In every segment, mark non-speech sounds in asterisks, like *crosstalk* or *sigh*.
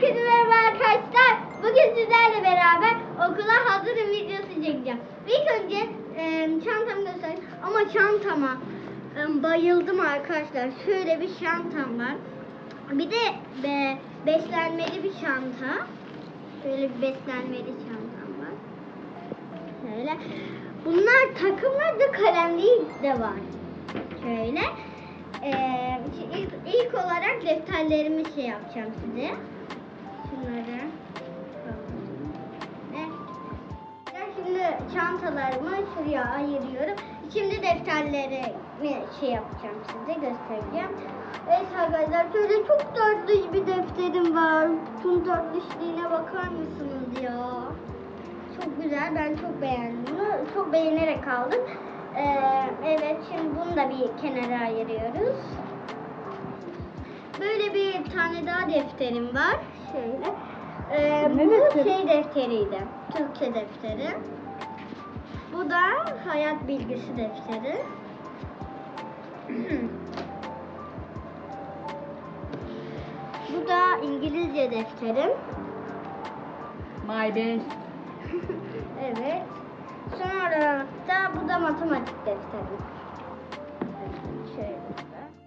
Herkese merhaba arkadaşlar. Bugün sizlerle beraber okula hazırım videosu çekeceğim. İlk önce e, çantamı göstereyim. Ama çantama e, bayıldım arkadaşlar. Şöyle bir çantam var. Bir de be, beslenmeli bir çanta. Şöyle bir beslenmeli çantam var. Şöyle. Bunlar takımlar da kalemliği de var. Şöyle. Ee, ilk, ilk olarak defterlerimi şey yapacağım size. Şunları. Ve ben şimdi çantalarımı şuraya ayırıyorum. Şimdi defterlerimi şey yapacağım size göstereceğim. Evet arkadaşlar şöyle çok tatlış bir defterim var. Tüm tatlışlığına bakar mısınız ya? Çok güzel. Ben çok beğendim. Çok beğenerek aldım. Ee, evet şimdi bunu da bir kenara ayırıyoruz. Böyle bir tane daha defterim var. Şöyle. Ee, Ne bu defteri? şey defteriydi. Türkçe defteri. Bu da hayat bilgisi defteri. *clears throat* Bu da İngilizce defterim. My best. *laughs* Evet. Sonra da bu da matematik defteri. Şöyle.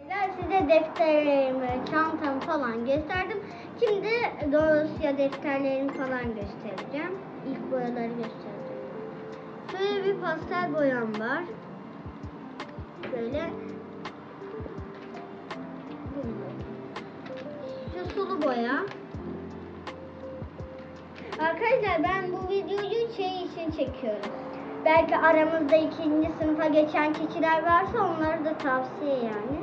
Ben size defterlerimi, çantamı falan gösterdim. Şimdi dosya defterlerimi falan göstereceğim. İlk boyaları göstereceğim. Şöyle bir pastel boyam var. Böyle. Şu sulu boya. Arkadaşlar ben bu videoyu şey için çekiyorum. Belki aramızda ikinci sınıfa geçen kişiler varsa onları da tavsiye yani.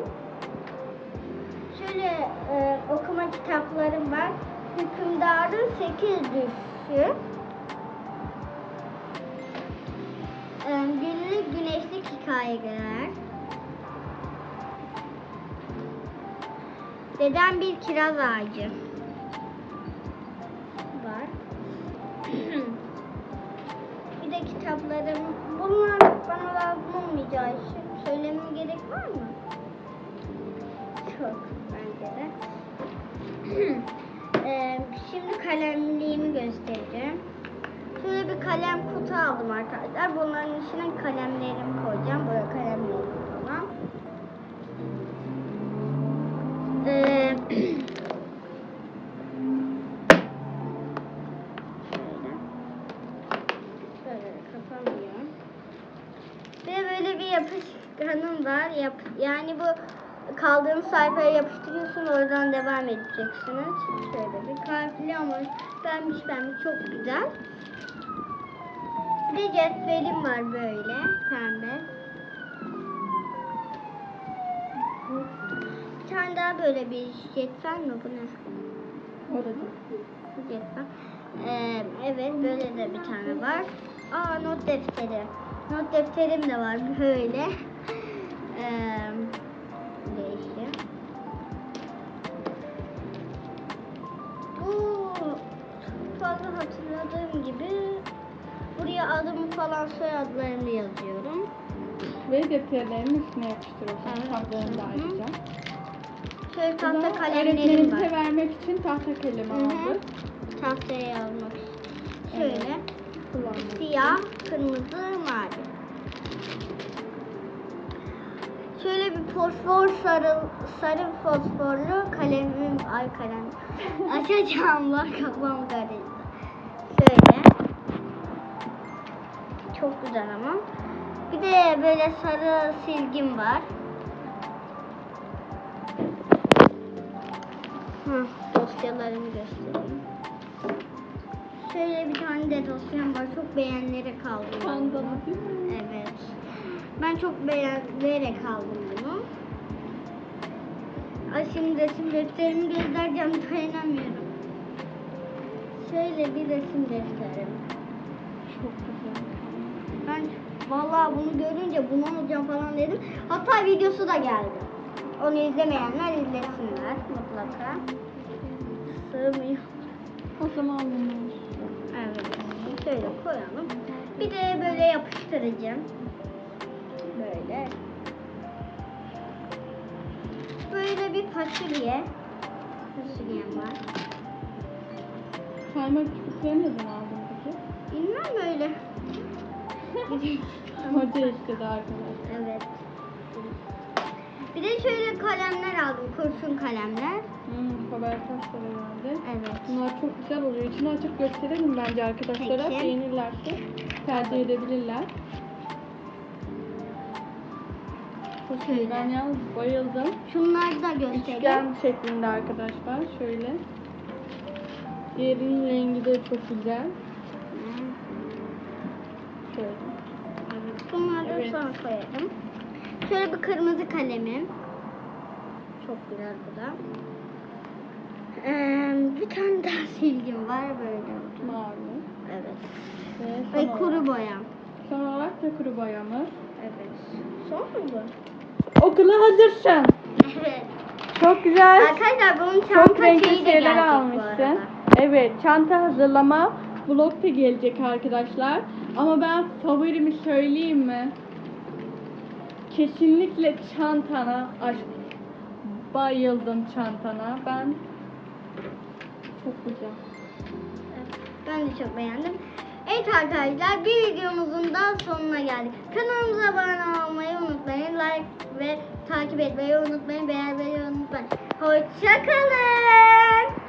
Şöyle e, okuma kitaplarım var. Hükümdarın 8 düşü. E, günlük güneşlik hikayeler. Dedem bir kiraz ağacı var. *clears throat* bir de kitaplarım. Bunlar bana lazım olmayacağı için söylememe gerek var mı? Çok bence de. *clears throat* Ee, şimdi kalemliğimi göstereceğim. Şöyle bir kalem kutu aldım arkadaşlar. Bunların içine kalemlerimi koyacağım. Böyle kalemlerim falan. Ee, *clears throat* yapışkanım var. Yap, yani bu kaldığınız sayfaya yapıştırıyorsun oradan devam edeceksiniz. Şöyle bir kalpli ama pembiş pembiş çok güzel. Bir de cetvelim var böyle pembe. Bir tane daha böyle bir cetvel mi bu ne? Orada. Cetvel. Ee, evet böyle de bir tane var. Aa not defteri. Not defterim de var böyle. Ee, değişti. Bu fazla hatırladığım gibi buraya adımı falan soyadlarını yazıyorum. Ve defterlerin üstüne yapıştırıyorsun. Evet. Da ayrıca. Şöyle tahta kalemlerim var. vermek için tahta kalem Hı hı. aldı. Tahtaya yazmak. Şöyle. Evet. Siyah, kırmızı, mavi. Şöyle bir fosfor sarı, sarı fosforlu kalemim, ay kalem. Açacağım var kafam karıştı. Şöyle. Çok güzel ama. Bir de böyle sarı silgim var. Hı, dosyalarımı göstereyim. Şöyle bir tane de dosyam var. Çok beğenilerek aldım. değil mi? Evet. Ben çok beğenerek aldım bunu. Ay şimdi resim defterimi göstereceğim dayanamıyorum. Şöyle bir resim defterim. Çok güzel. Ben vallahi bunu görünce bunu alacağım falan dedim. Hatta videosu da geldi. Onu izlemeyenler izlesinler mutlaka. Sığmıyor. O zaman bunu. Evet. Şöyle koyalım. Bir de böyle yapıştıracağım. Fasulye. Fasulyem var. Sayma küçüklerini neden aldın peki? Bilmem öyle. *laughs* Hoca istedi arkadaşlar. evet. Bir de şöyle kalemler aldım. Kurşun kalemler. Hmm, Faber Castell herhalde. Evet. Bunlar çok güzel oluyor. İçini açıp gösterelim bence arkadaşlara. Peki. Beğenirlerse tercih edebilirler. Şöyle. Ben yalnız bayıldım. Şunları da göstereyim. Üçgen şeklinde arkadaşlar. Şöyle. Diğerinin rengi de çok güzel. Şöyle. Evet. Bunları Evet. sonra koyarım. Şöyle bir kırmızı kalemim. Çok güzel bu da. Ee, bir tane daha silgim var böyle. Mavi. Evet. Ve olarak, kuru boya. son olarak da kuru boyamız. Evet. Son mu bu? Okula hazırsın. Evet. Çok güzel. Arkadaşlar bunun çanta Çok renkli şeyler almışsın. Evet, çanta hazırlama vlog da gelecek arkadaşlar. Ama ben favorimi söyleyeyim mi? Kesinlikle çantana aşk. Bayıldım çantana. Ben çok güzel. Ben de çok beğendim. Evet arkadaşlar bir videomuzun daha sonuna geldik. Kanalımıza abone olmayı unutmayın. Like ve takip etmeyi unutmayın. Beğenmeyi unutmayın. Hoşçakalın.